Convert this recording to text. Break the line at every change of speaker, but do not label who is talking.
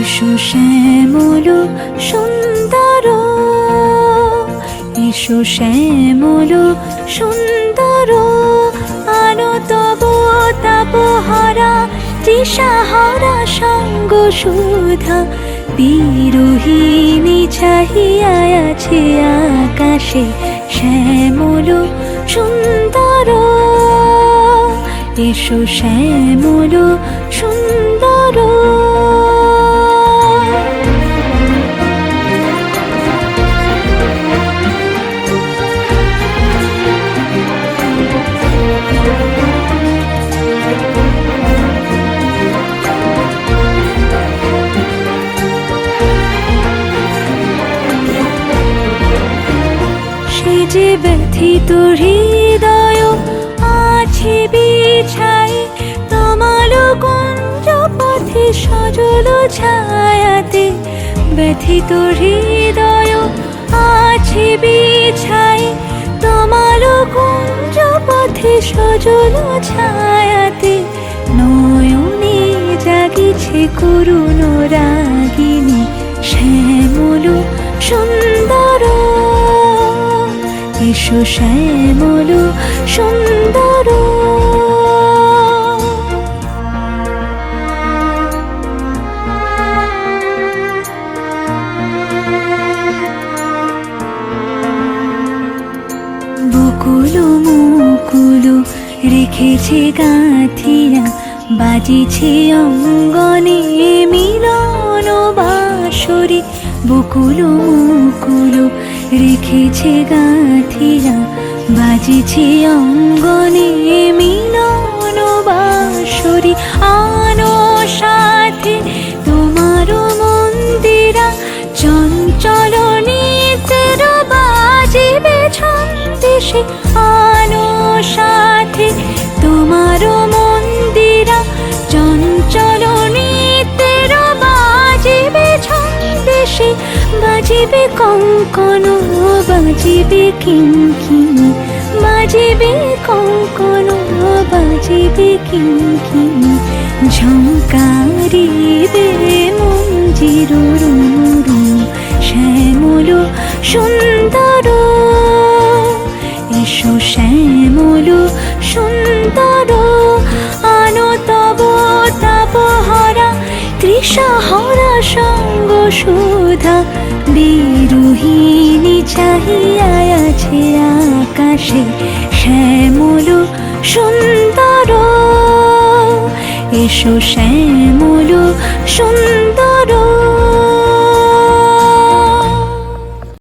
এসো শ্যামল সুন্দর। এসো শ্যামল সুন্দর। আনো তব তাপহারা তৃষাহারা সঙ্গ, সুধা। বিরোহিণী চাহিয়া আকাশে শ্যামল সুন্দর। এসো শ্যামল সুন্দর। যে ব্যথিত হৃদয় আছে বিছাই তমাল কুঞ্জ পথে সজল ছায়াতে ব্যথিত হৃদয় আছে বিছাই তমাল কুঞ্জ পথে সজল ছায়াতে নয়নে জাগিছে করুণ রাগিনী শ্যামল সুন্দর এসো শ্যামল সুন্দর। বকুল মুকুল রেখেছে গাঁথিয়া, বাজিছে অঙ্গনে মিলন বাসরে বকুল মুকুল রেখেছে গাঁথিয়া বাজিছে অঙ্গনে মিলন বাসরে আনো সাথে তোমার মন্দিরা, চঞ্চল নিতের বাজিবে ছন্দেশে আনো সাথে তোমার মন্দিরা, চঞ্চল নিতের বাজিবে ছন্দেশে বাজিবে কঙ্কন বাজিবে কিঙ্কিনি বাজিবে কঙ্কন বাজিবে কিঙ্কিনি ঝঙ্কারিবে মঞ্জির রুমরু শ্যামল সুন্দর। এসো শ্যামল সুন্দর, আনো তব তাপহারা তৃষাহরা সঙ্গ সুধা। বিরোহিণী চাহিয়াছে আকাশে শ্যামল সুন্দর। এসো শ্যামল সুন্দর।